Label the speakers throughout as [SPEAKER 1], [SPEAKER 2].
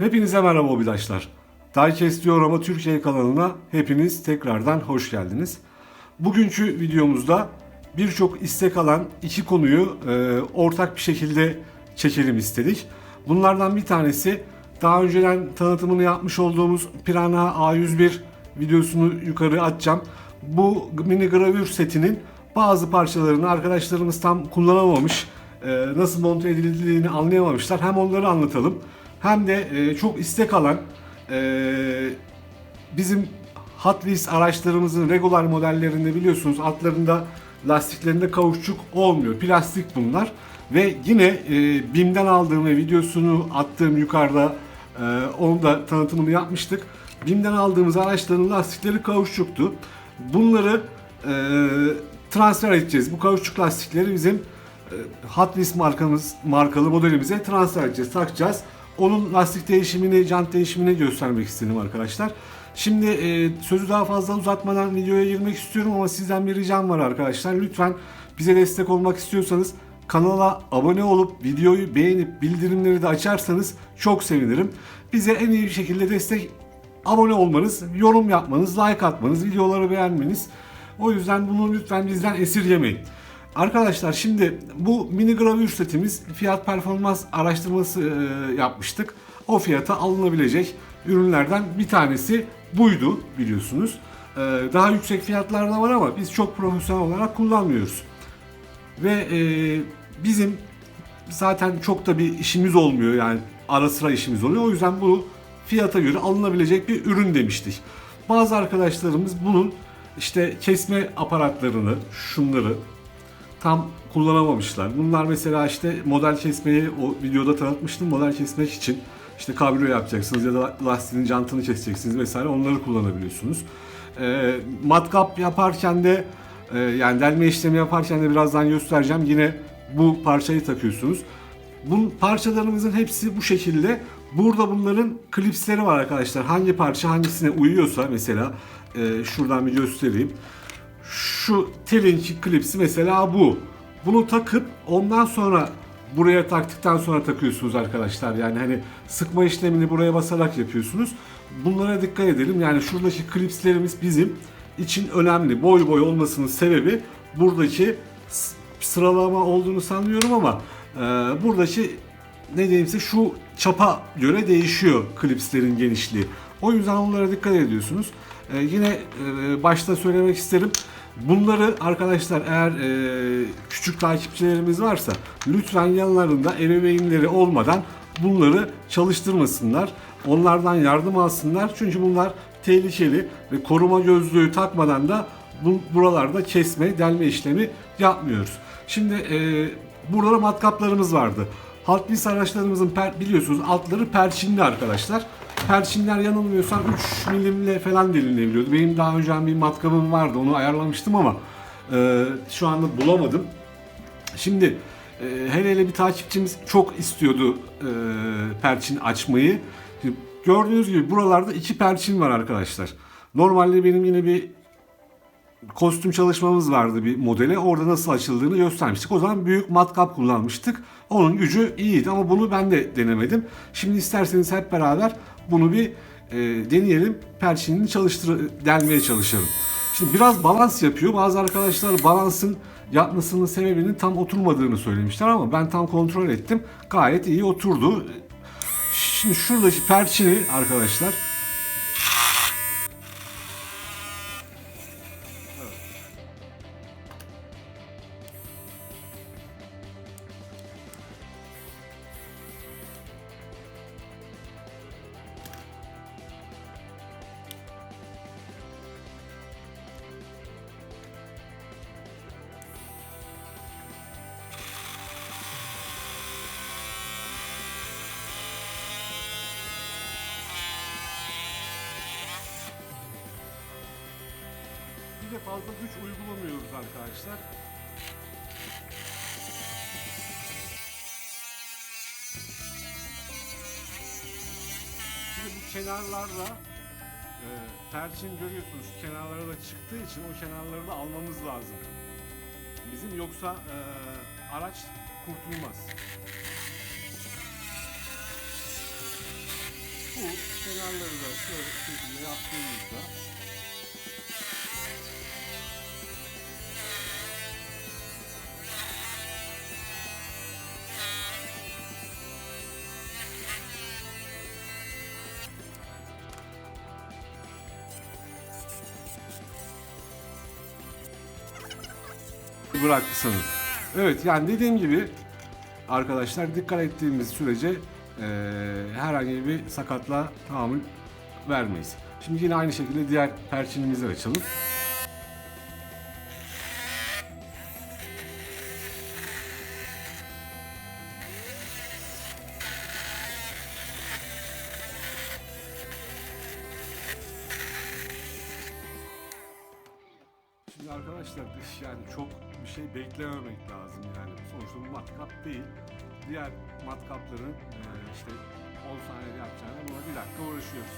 [SPEAKER 1] Hepinize merhaba mobilaşlar. Diecast Diorama Türkiye kanalına hepiniz tekrardan hoş geldiniz. Bugünkü videomuzda birçok istek alan iki konuyu e, ortak bir şekilde çekelim istedik. Bunlardan bir tanesi daha önceden tanıtımını yapmış olduğumuz Piranha A101 videosunu yukarı atacağım. Bu mini gravür setinin bazı parçalarını arkadaşlarımız tam kullanamamış, e, nasıl monte edildiğini anlayamamışlar. Hem onları anlatalım hem de e, çok istek alan e, bizim Hot Wheels araçlarımızın regular modellerinde biliyorsunuz altlarında lastiklerinde kauçuk olmuyor. Plastik bunlar. Ve yine e, BİM'den aldığım ve videosunu attığım yukarıda e, onu da tanıtımını yapmıştık. BİM'den aldığımız araçların lastikleri kauçuktu. Bunları e, transfer edeceğiz. Bu kauçuk lastikleri bizim e, Hot Wheels markamız markalı modelimize transfer edeceğiz, takacağız. Onun lastik değişimini, jant değişimini göstermek istedim arkadaşlar. Şimdi e, sözü daha fazla uzatmadan videoya girmek istiyorum ama sizden bir ricam var arkadaşlar. Lütfen bize destek olmak istiyorsanız kanala abone olup videoyu beğenip bildirimleri de açarsanız çok sevinirim. Bize en iyi bir şekilde destek abone olmanız, yorum yapmanız, like atmanız, videoları beğenmeniz. O yüzden bunu lütfen bizden esirgemeyin. Arkadaşlar şimdi bu mini gravür setimiz fiyat performans araştırması e, yapmıştık. O fiyata alınabilecek ürünlerden bir tanesi buydu biliyorsunuz. E, daha yüksek fiyatlar da var ama biz çok profesyonel olarak kullanmıyoruz. Ve e, bizim zaten çok da bir işimiz olmuyor yani ara sıra işimiz oluyor. O yüzden bu fiyata göre alınabilecek bir ürün demiştik. Bazı arkadaşlarımız bunun işte kesme aparatlarını, şunları tam kullanamamışlar. Bunlar mesela işte model kesmeyi o videoda tanıtmıştım. Model kesmek için işte kablo yapacaksınız ya da lastiğin jantını keseceksiniz vesaire onları kullanabiliyorsunuz. Ee, matkap yaparken de e, yani delme işlemi yaparken de birazdan göstereceğim. Yine bu parçayı takıyorsunuz. Bu parçalarımızın hepsi bu şekilde. Burada bunların klipsleri var arkadaşlar. Hangi parça hangisine uyuyorsa mesela e, şuradan bir göstereyim. Şu telin klipsi mesela bu. Bunu takıp ondan sonra buraya taktıktan sonra takıyorsunuz arkadaşlar. Yani hani sıkma işlemini buraya basarak yapıyorsunuz. Bunlara dikkat edelim. Yani şuradaki klipslerimiz bizim için önemli. Boy boy olmasının sebebi buradaki sıralama olduğunu sanmıyorum ama e, buradaki ne diyeyimse şu çapa göre değişiyor klipslerin genişliği. O yüzden onlara dikkat ediyorsunuz. E, yine e, başta söylemek isterim. Bunları arkadaşlar eğer e, küçük takipçilerimiz varsa lütfen yanlarında ebeveynleri olmadan bunları çalıştırmasınlar. Onlardan yardım alsınlar. Çünkü bunlar tehlikeli ve koruma gözlüğü takmadan da bu, buralarda kesme, delme işlemi yapmıyoruz. Şimdi e, burada da matkaplarımız vardı. Wheels araçlarımızın per, biliyorsunuz altları perçinli arkadaşlar. Perçinler yanılmıyorsam 3 milimle falan delinebiliyordu. Benim daha önce bir matkabım vardı onu ayarlamıştım ama e, şu anda bulamadım. Şimdi e, hele hele bir takipçimiz çok istiyordu e, perçin açmayı. Şimdi gördüğünüz gibi buralarda iki perçin var arkadaşlar. Normalde benim yine bir kostüm çalışmamız vardı bir modele. Orada nasıl açıldığını göstermiştik. O zaman büyük matkap kullanmıştık. Onun gücü iyiydi ama bunu ben de denemedim. Şimdi isterseniz hep beraber bunu bir e, deneyelim. Perçinini çalıştır delmeye çalışalım. Şimdi biraz balans yapıyor. Bazı arkadaşlar balansın yapmasının sebebinin tam oturmadığını söylemişler ama ben tam kontrol ettim. Gayet iyi oturdu. Şimdi şuradaki perçini arkadaşlar de fazla güç uygulamıyoruz arkadaşlar. Şimdi bu kenarlarda e, perçin görüyorsunuz şu kenarlara da çıktığı için o kenarları da almamız lazım. Bizim yoksa e, araç kurtulmaz. kenarları da şöyle bu şekilde yaptığımızda bıraktı sanırım. Evet yani dediğim gibi arkadaşlar dikkat ettiğimiz sürece eee, herhangi bir sakatlığa tahammül vermeyiz. Şimdi yine aynı şekilde diğer perçinimizi açalım. Şimdi arkadaşlar dış yani çok bir şey beklememek lazım yani. Sonuçta bu matkap değil. Diğer matkapların e, işte 10 saniyede yapacağına buna bir dakika uğraşıyoruz.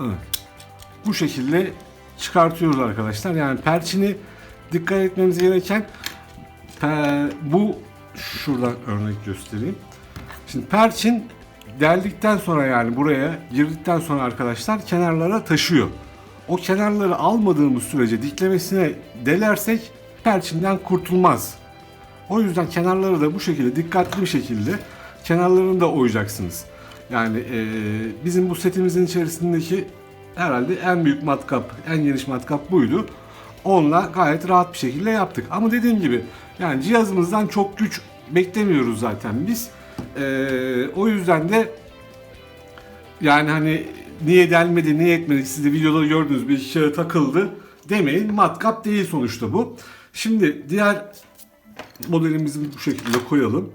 [SPEAKER 1] Evet. Bu şekilde çıkartıyoruz arkadaşlar. Yani perçini dikkat etmemiz gereken bu şuradan örnek göstereyim. Şimdi perçin deldikten sonra yani buraya girdikten sonra arkadaşlar kenarlara taşıyor. O kenarları almadığımız sürece diklemesine delersek perçinden kurtulmaz. O yüzden kenarları da bu şekilde dikkatli bir şekilde kenarlarını da oyacaksınız. Yani eee, bizim bu setimizin içerisindeki herhalde en büyük matkap, en geniş matkap buydu. Onunla gayet rahat bir şekilde yaptık. Ama dediğim gibi yani cihazımızdan çok güç beklemiyoruz zaten biz. Eee, o yüzden de yani hani niye delmedi, niye etmedi siz de videoda gördünüz bir şeye takıldı demeyin. Matkap değil sonuçta bu. Şimdi diğer modelimizi bu şekilde koyalım.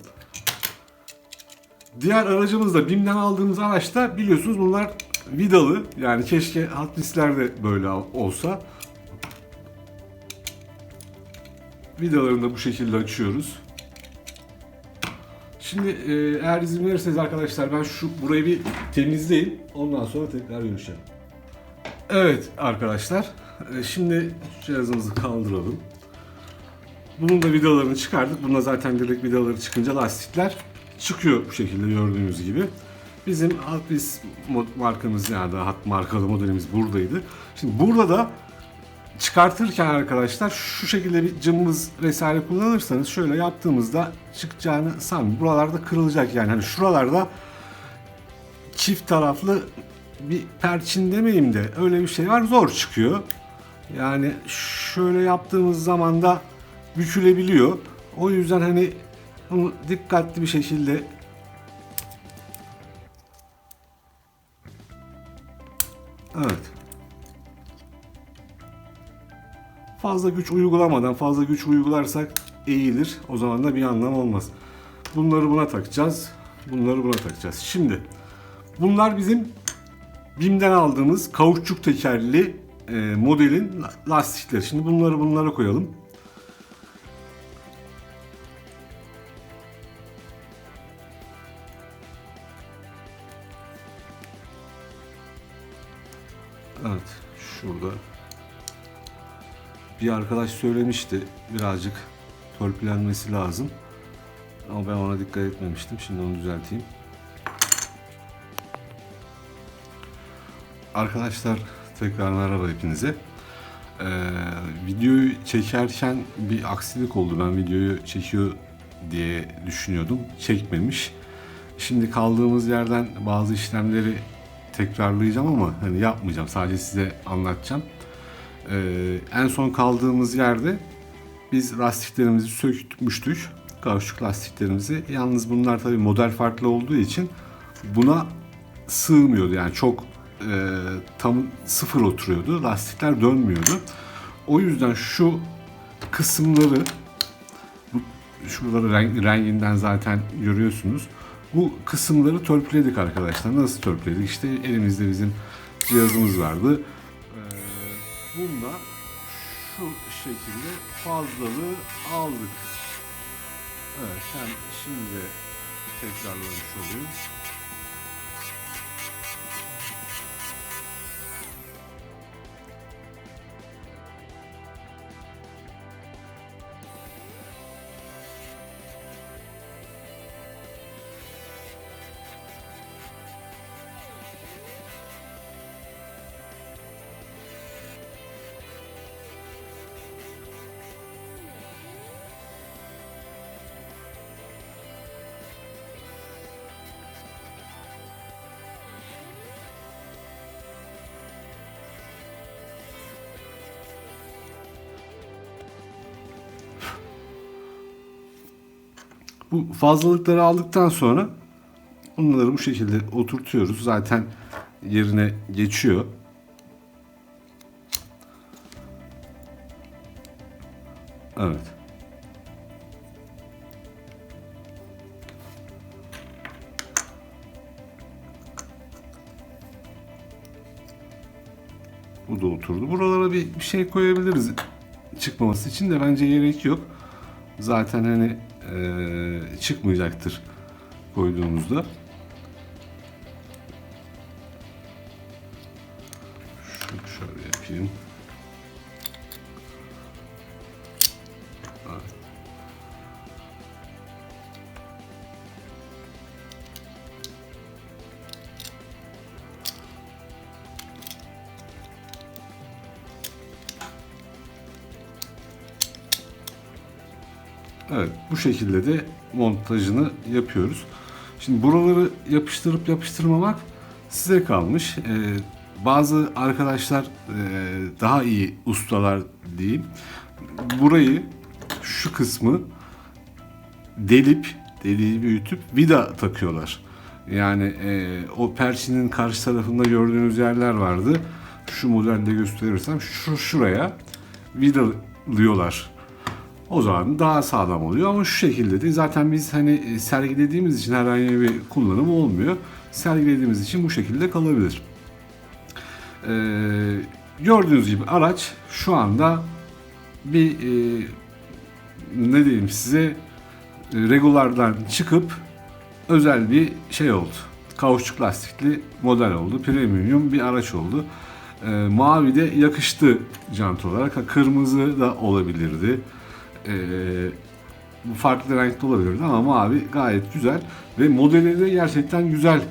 [SPEAKER 1] Diğer aracımız da BİM'den aldığımız araçta biliyorsunuz bunlar vidalı. Yani keşke Hot Wheels'ler de böyle olsa. Vidalarını da bu şekilde açıyoruz. Şimdi e, eğer izin verirseniz arkadaşlar ben şu burayı bir temizleyeyim. Ondan sonra tekrar görüşelim. Evet arkadaşlar. e, Şimdi cihazımızı kaldıralım. Bunun da vidalarını çıkardık. Bunda zaten direkt vidaları çıkınca lastikler çıkıyor bu şekilde gördüğünüz gibi. Bizim Hot Wheels mod- markamız yani hat markalı modelimiz buradaydı. Şimdi burada da çıkartırken arkadaşlar şu şekilde bir cımbız vesaire kullanırsanız şöyle yaptığımızda çıkacağını sanmıyorum. Buralarda kırılacak yani hani şuralarda çift taraflı bir perçin demeyeyim de öyle bir şey var zor çıkıyor. Yani şöyle yaptığımız zaman da bükülebiliyor. O yüzden hani bunu dikkatli bir şekilde Evet. Fazla güç uygulamadan fazla güç uygularsak eğilir. O zaman da bir anlam olmaz. Bunları buna takacağız. Bunları buna takacağız. Şimdi bunlar bizim BİM'den aldığımız kauçuk tekerli e, modelin la- lastikleri. Şimdi bunları bunlara koyalım. Şurada bir arkadaş söylemişti birazcık törpülenmesi lazım. Ama ben ona dikkat etmemiştim. Şimdi onu düzelteyim. Arkadaşlar tekrar merhaba hepinize. Ee, videoyu çekerken bir aksilik oldu. Ben videoyu çekiyor diye düşünüyordum. Çekmemiş. Şimdi kaldığımız yerden bazı işlemleri tekrarlayacağım ama hani yapmayacağım. Sadece size anlatacağım. Ee, en son kaldığımız yerde biz lastiklerimizi sökmüştük. Kauçuk lastiklerimizi. Yalnız bunlar tabii model farklı olduğu için buna sığmıyordu. Yani çok e, tam sıfır oturuyordu. Lastikler dönmüyordu. O yüzden şu kısımları şuraları renk, renginden zaten görüyorsunuz. Bu kısımları törpüledik arkadaşlar. Nasıl törpüledik? İşte elimizde bizim cihazımız vardı. Ee, bununla şu şekilde fazlalığı aldık. Evet, ben şimdi tekrarlamış olayım. Bu fazlalıkları aldıktan sonra onları bu şekilde oturtuyoruz. Zaten yerine geçiyor. Evet. Bu da oturdu. Buralara bir, bir şey koyabiliriz çıkmaması için de bence gerek yok. Zaten hani çıkmayacaktır koyduğumuzda. Evet, bu şekilde de montajını yapıyoruz. Şimdi buraları yapıştırıp yapıştırmamak size kalmış. Ee, bazı arkadaşlar e, daha iyi ustalar diyeyim. Burayı şu kısmı delip deliği büyütüp vida takıyorlar. Yani e, o perçinin karşı tarafında gördüğünüz yerler vardı. Şu modelde gösterirsem şu şuraya vidalıyorlar. O zaman daha sağlam oluyor ama şu şekilde de zaten biz hani e, sergilediğimiz için herhangi bir kullanım olmuyor. Sergilediğimiz için bu şekilde kalabilir. Ee, gördüğünüz gibi araç şu anda bir e, ne diyeyim size e, regulardan çıkıp özel bir şey oldu. Kauçuk lastikli model oldu. Premium bir araç oldu. Ee, mavi de yakıştı jant olarak. Kırmızı da olabilirdi. Ee, bu farklı renkte olabilirdi ama mavi gayet güzel ve modeli de gerçekten güzel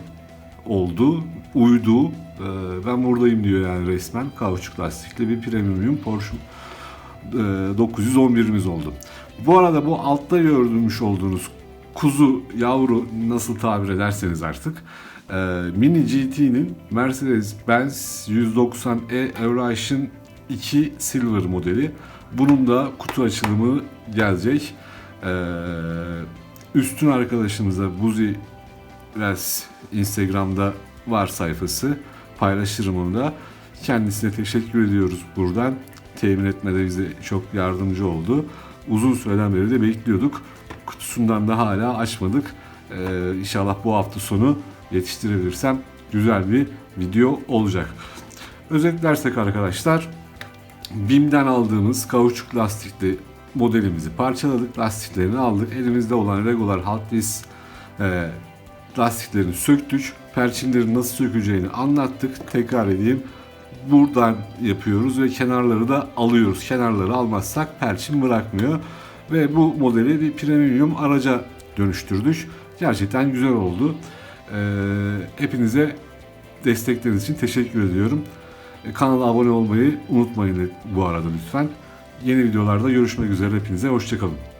[SPEAKER 1] oldu, uydu. Ee, ben buradayım diyor yani resmen. Kauçuk lastikli bir premium Porsche e, 911'imiz oldu. Bu arada bu altta görmüş olduğunuz kuzu yavru nasıl tabir ederseniz artık e, Mini GT'nin Mercedes-Benz 190E Eurasian 2 Silver modeli. Bunun da kutu açılımı gelecek. Ee, üstün arkadaşımıza Buzi Res Instagram'da var sayfası. Paylaşırım onu da. Kendisine teşekkür ediyoruz buradan. Temin etmede bize çok yardımcı oldu. Uzun süreden beri de bekliyorduk. Kutusundan da hala açmadık. Ee, inşallah bu hafta sonu yetiştirebilirsem güzel bir video olacak. Özetlersek arkadaşlar BİM'den aldığımız kauçuk lastikli modelimizi parçaladık. Lastiklerini aldık. Elimizde olan regular Hot Wheels e, lastiklerini söktük. Perçinleri nasıl sökeceğini anlattık. Tekrar edeyim. Buradan yapıyoruz ve kenarları da alıyoruz. Kenarları almazsak perçin bırakmıyor. Ve bu modeli bir premium araca dönüştürdük. Gerçekten güzel oldu. E, hepinize destekleriniz için teşekkür ediyorum. E, Kanala abone olmayı unutmayın bu arada lütfen. Yeni videolarda görüşmek üzere hepinize hoşçakalın.